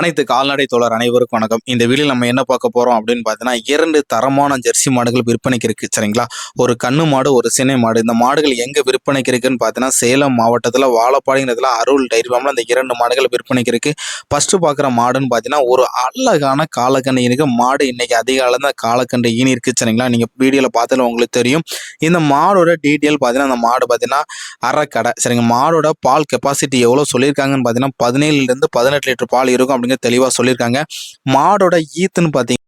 அனைத்து கால்நடை தோழர் அனைவருக்கும் வணக்கம். இந்த வீடியோ நம்ம என்ன பார்க்க போறோம் அப்படின்னு பார்த்தீங்கன்னா இரண்டு தரமான ஜெர்சி மாடுகள் விற்பனைக்கு இருக்கு. சரிங்களா? ஒரு கண்ணு மாடு ஒரு சினை மாடு. இந்த மாடுகள் எங்க விற்பனைக்கு இருக்குன்னு பார்த்தீங்கன்னா சேலம் மாவட்டத்தில் வாழப்பாடிங்கிறதுல அருள் டைரி இந்த இரண்டு மாடுகள் விற்பனைக்கு இருக்கு. ஃபர்ஸ்ட் பார்க்குற மாடுன்னு பார்த்தீங்கன்னா ஒரு அழகான காலக்கண்டு இனிக்கு. மாடு இன்னைக்கு அதிக அளவு தான் காலக்கண்டு ஈனி இருக்கு. சரிங்களா? நீங்க வீடியோவில் பார்த்தாலும் உங்களுக்கு தெரியும். இந்த மாடோட டீட்டெயில் பார்த்தீங்கன்னா அந்த மாடு பார்த்தீங்கன்னா அரைக்கடை. சரிங்க மாடோட பால் கெப்பாசிட்டி எவ்வளோ சொல்லியிருக்காங்கன்னு பார்த்தீங்கன்னா பதினேழுலேருந்து பதினெட்டு லிட்டர் பால் இருக்கும் அப்படிங்கிற தெளிவாக சொல்லியிருக்காங்க. மாடோட ஈத்துன்னு பார்த்தீங்க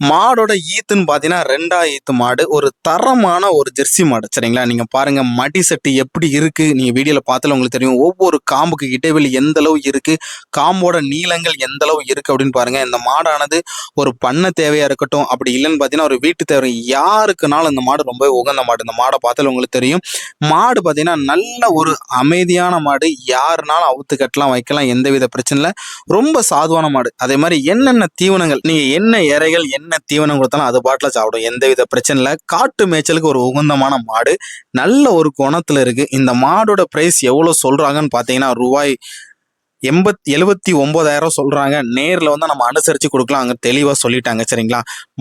மாடோட ஈத்துன்னு பார்த்தீங்கன்னா ரெண்டா ஈத்து மாடு ஒரு தரமான ஒரு ஜெர்சி மாடு சரிங்களா? நீங்கள் பாருங்கள் மடி சட்டு எப்படி இருக்குது நீங்கள் வீடியோவில் பார்த்தாலும் உங்களுக்கு தெரியும் ஒவ்வொரு காம்புக்கு இடைவெளி எந்த அளவு இருக்குது காம்போட நீளங்கள் எந்த அளவு இருக்குது அப்படின்னு பாருங்கள் இந்த மாடானது ஒரு பண்ண தேவையாக இருக்கட்டும் அப்படி இல்லைன்னு பார்த்தீங்கன்னா ஒரு வீட்டு தேவை. யாருக்குனாலும் இந்த மாடு ரொம்ப உகந்த மாடு. இந்த மாடை பார்த்தாலும் உங்களுக்கு தெரியும். மாடு பார்த்தீங்கன்னா நல்ல ஒரு அமைதியான மாடு. யாருனாலும் அவுத்து கட்டலாம் வைக்கலாம் எந்தவித பிரச்சனை இல்லை ரொம்ப சாதுவான மாடு. அதே மாதிரி என்னென்ன தீவனங்கள் நீங்கள் என்ன இறைகள் என்ன என்ன தீவனம் கொடுத்தாலும் அது பாட்டில் சாப்பிடும். எந்த வித பிரச்சனை இல்லை. காட்டு மேய்ச்சலுக்கு ஒரு உகந்தமான மாடு. நல்ல ஒரு குணத்தில் இருக்கு. இந்த மாடோட பிரைஸ் எவ்வளவு சொல்றாங்கன்னு பார்த்தீங்கன்னா ரூபாய் எண்பத் எழுபத்தி ஒன்பதாயிரம் சொல்றாங்க. நேரில் வந்து நம்ம அனுசரிச்சு கொடுக்கலாம். அங்கே தெளிவாக சொல்லிட்டாங்க. சரிங்களா?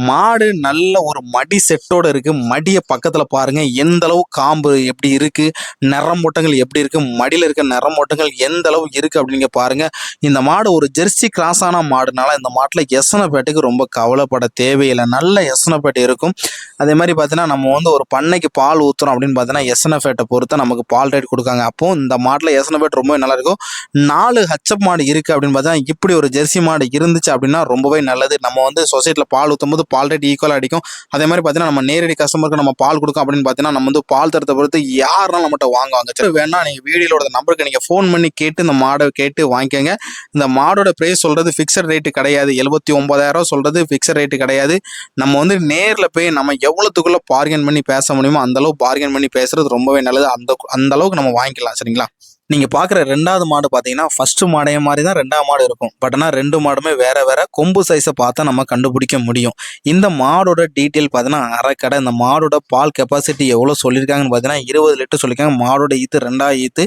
மாடு நல்ல ஒரு மடி செட்டோடு இருக்கு. மடியை பக்கத்தில் பாருங்க. எந்த அளவு காம்பு எப்படி இருக்கு? நிறமூட்டங்கள் எப்படி இருக்கு? மடியில் இருக்க நிறமூட்டங்கள் எந்த அளவு இருக்கு அப்படிங்க பாருங்க. இந்த மாடு ஒரு ஜெர்சி கிராஸான மாடுனால இந்த மாட்டில் எசனப்பேட்டுக்கு ரொம்ப கவலைப்பட தேவையில்லை. நல்ல எசனப்பேட்டு இருக்கும். அதே மாதிரி பார்த்தீங்கன்னா நம்ம வந்து ஒரு பண்ணைக்கு பால் ஊற்றுறோம் அப்படின்னு பார்த்தீங்கன்னா எசனஃபேட்டை பொறுத்து நமக்கு பால் ரேட் கொடுக்காங்க. அப்போ இந்த மாட்டில் எசனஃபேட் ரொம்ப நல்லா இருக்கும். நாலு ஹச்சப் மாடு இருக்குது அப்படின்னு பார்த்தா இப்படி ஒரு ஜெர்சி மாடு இருந்துச்சு அப்படின்னா ரொம்பவே நல்லது. நம்ம வந்து சொசைட்டியில் பால் ஊற்றும் போது பால் ரேட் ஈக்குவலாக அடிக்கும். அதே மாதிரி பார்த்தீங்கன்னா நம்ம நேரடி கஸ்டமருக்கு நம்ம பால் கொடுக்கும் அப்படின்னு பார்த்தீங்கன்னா நம்ம வந்து பால் தரத்தை பொறுத்து யாருனாலும் நம்மகிட்ட வாங்குவாங்க? சரி வேணா நீங்கள் வீடியோட நம்பருக்கு நீங்கள் ஃபோன் பண்ணி கேட்டு இந்த மாடை கேட்டு வாங்கிக்கோங்க. இந்த மாடோட ப்ரைஸ் சொல்கிறது ஃபிக்ஸட் ரேட்டு கிடையாது. எழுபத்தி ஒன்பதாயிரம் சொல்கிறது ஃபிக்ஸட் ரேட்டு கிடையாது. நம்ம வந்து நேரில் போய் நம்ம எவ்வளோத்துக்குள்ளே பார்கன் பண்ணி பேச முடியுமோ அந்தளவுக்கு பார்கன் பண்ணி பேசுறது ரொம்பவே நல்லது. அந்த அந்த அளவுக்கு நம்ம வாங்கிக்கலாம். சரிங்களா? நீங்க பாக்குற ரெண்டாவது மாடு பாத்தீங்கன்னா ஃபர்ஸ்ட் மாடைய மாதிரி தான் ரெண்டாவது மாடு இருக்கும். பட் ஆனால் ரெண்டு மாடுமே வேற வேற கொம்பு சைஸை பார்த்தா நம்ம கண்டுபிடிக்க முடியும். இந்த மாடோட டீட்டெயில் பார்த்தீங்கன்னா அரைக்கடை இந்த மாடோட பால் கெப்பாசிட்டி எவ்வளோ சொல்லியிருக்காங்கன்னு பார்த்தீங்கன்னா இருபது லிட்டர் சொல்லியிருக்காங்க. மாடோட ஈத்து ரெண்டாவது ஈத்து.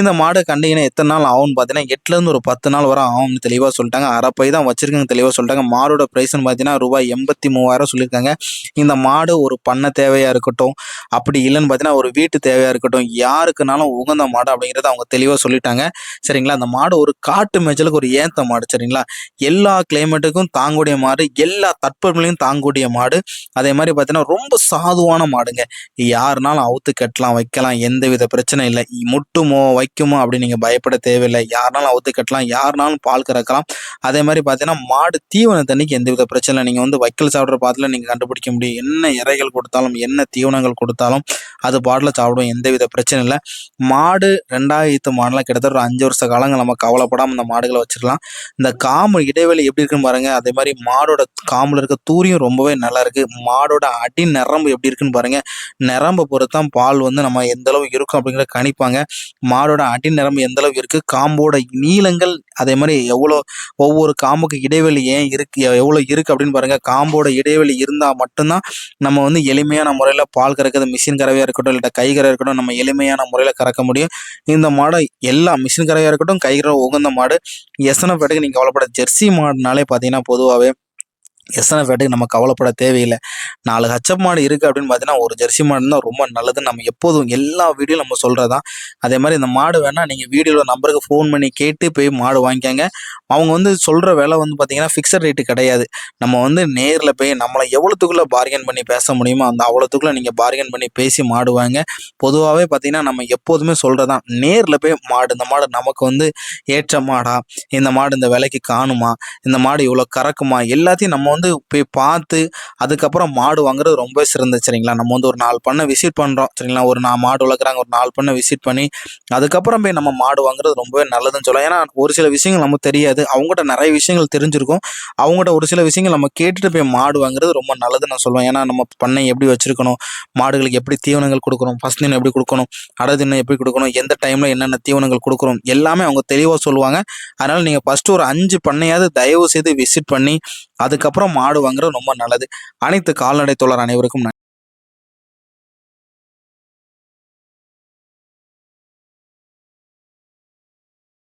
இந்த மாடு கண்டிங்கன்னா எத்தனை நாள் ஆகும்னு பார்த்தீங்கன்னா எட்டுலேருந்து ஒரு பத்து நாள் வரை ஆகும்னு தெளிவாக சொல்லிட்டாங்க. அரை பை தான் வச்சிருக்காங்க தெளிவாக சொல்லிட்டாங்க. மாடோட ப்ரைஸ்னு பார்த்தீங்கன்னா ரூபாய் எண்பத்தி மூவாயிரம் சொல்லியிருக்காங்க. இந்த மாடு ஒரு பண்ண தேவையாக இருக்கட்டும் அப்படி இல்லைன்னு பார்த்தீங்கன்னா ஒரு வீட்டு தேவையாக இருக்கட்டும் யாருக்குனாலும் உகந்த மாடு அப்படிங்கிறத அவங்க தெளிவாக சொல்லிட்டாங்க. சரிங்களா? அந்த மாடு ஒரு காட்டு மேய்ச்சலுக்கு ஒரு ஏத்த மாடு சரிங்களா? எல்லா கிளைமேட்டுக்கும் தாங்கக்கூடிய மாடு எல்லா தட்பநிலையும் தாங்கக்கூடிய மாடு. அதே மாதிரி பார்த்தீங்கன்னா ரொம்ப சாதுவான மாடுங்க. யாருனாலும் அவுத்து கட்டலாம் வைக்கலாம் எந்த வித பிரச்சனை இல்லை. முட்டுமோ வைக்குமோ அப்படின்னு நீங்கள் பயப்பட தேவையில்லை. யாருனாலும் அவுத்து கட்டலாம் யாருனாலும் பால் கறக்கலாம். அதே மாதிரி பார்த்தீங்கன்னா மாடு தீவன தண்ணிக்கு எந்த வித பிரச்சனை இல்லை. நீங்கள் வந்து வைக்கல் சாப்பிட்ற பாத்தில் நீங்கள் கண்டுபிடிக்க முடியும். என்ன இறைகள் கொடுத்தாலும் என்ன தீவனங்கள் கொடுத்தாலும் அது பாட்டில் சாப்பிடும். எந்த வித பிரச்சனை இல்லை. மாடு ரெண்டாயிரத்து மாடெலாம் கிட்டத்தட்ட ஒரு அஞ்சு வருஷ காலங்கள் நம்ம கவலைப்படாமல் இந்த மாடுகளை வச்சிடலாம் இந்த காம்பு இடைவெளி எப்படி இருக்குன்னு பாருங்க. அதே மாதிரி மாடோட காம்பில் இருக்க தூரியும் ரொம்பவே நல்லா இருக்கு. மாடோட அடி நிரம்பு எப்படி இருக்குன்னு பாருங்க. நிரம்பை பொறுத்தான் பால் வந்து நம்ம எந்த அளவு இருக்கும் அப்படிங்கிற கணிப்பாங்க. மாடோட அடி நிரம்பு எந்த அளவு இருக்கு? காம்போட நீளங்கள் அதே மாதிரி எவ்வளோ ஒவ்வொரு காம்புக்கு இடைவெளி ஏன் இருக்கு எவ்வளோ இருக்கு அப்படின்னு பாருங்க. காம்போட இடைவெளி இருந்தால் மட்டும்தான் நம்ம வந்து எளிமையான முறையில் பால் கறக்கிறது மிஷின் கறவையாக இருக்கட்டும் இல்லை கை கறவை இருக்கட்டும் நம்ம எளிமையான முறையில் கறக்க முடியும். இந்த மா மாடு எல்லா மிஷின் கரையாக இருக்கட்டும் கை உகந்த மாடு எத்தனை பேட்டுக்கு நீங்கள் கவலைப்பட ஜெர்சி மாடுனாலே பார்த்தீங்கன்னா பொதுவாகவே எஸ்என்எஃப் பேட்டுக்கு நம்ம கவலைப்பட தேவையில்லை. நாலு ஹச்சப் மாடு இருக்குது அப்படின்னு பார்த்தீங்கன்னா ஒரு ஜெர்சி மாடு தான் ரொம்ப நல்லது. நம்ம எப்போதும் எல்லா வீடியோ நம்ம சொல்கிறதான் அதே மாதிரி இந்த மாடு வேணால் நீங்கள் வீடியோவில் நம்பருக்கு ஃபோன் பண்ணி கேட்டு போய் மாடு வாங்கிக்கோங்க. அவங்க வந்து சொல்கிற விலை வந்து பார்த்தீங்கன்னா ஃபிக்ஸட் ரேட்டு கிடையாது. நம்ம வந்து நேரில் போய் நம்மளை எவ்வளோத்துக்குள்ளே பார்கென் பண்ணி பேச முடியுமோ அந்த அவ்வளோத்துக்குள்ளே நீங்கள் பார்கென் பண்ணி பேசி மாடு வாங்க. பொதுவாகவே பார்த்தீங்கன்னா நம்ம எப்போதுமே சொல்கிறதான் நேரில் போய் மாடு இந்த மாடு நமக்கு வந்து ஏற்ற மாடா? இந்த மாடு இந்த விலைக்கு காணுமா? இந்த மாடு இவ்வளோ கறக்குமா? எல்லாத்தையும் நம்ம வந்து போய் பார்த்து அதுக்கப்புறம் மாடு வாங்குறது ரொம்ப சிறந்து சரிங்களா? நம்ம வந்து ஒரு நாலு பண்ணை விசிட் பண்ணுறோம் சரிங்களா? ஒரு நான் மாடு வளர்க்குறாங்க ஒரு நாலு பண்ணை விசிட் பண்ணி அதுக்கப்புறம் போய் நம்ம மாடு வாங்குறது ரொம்பவே நல்லதுன்னு சொல்லலாம். ஏன்னா ஒரு சில விஷயங்கள் நமக்கு தெரியாது. அவங்ககிட்ட நிறைய விஷயங்கள் தெரிஞ்சிருக்கும். அவங்ககிட்ட ஒரு சில விஷயங்கள் நம்ம கேட்டுட்டு போய் மாடு வாங்குறது ரொம்ப நல்லதுன்னு நான் சொல்லுவேன் ஏன்னா நம்ம பண்ணை எப்படி வச்சிருக்கணும்? மாடுகளுக்கு எப்படி தீவனங்கள் கொடுக்கணும்? ஃபஸ்ட் தினம் எப்படி கொடுக்கணும்? அடுத்த தினம் எப்படி கொடுக்கணும்? எந்த டைமில் என்னென்ன தீவனங்கள் கொடுக்குறோம் எல்லாமே அவங்க தெளிவாக சொல்லுவாங்க. அதனால் நீங்கள் ஃபஸ்ட்டு ஒரு அஞ்சு பண்ணையாவது தயவு செய்து விசிட் பண்ணி அதுக்கப்புறம் மாடு வாங்குறது ரொம்ப நல்லது. அனைத்து கால்நடை தோழர் அனைவருக்கும் நன்றி.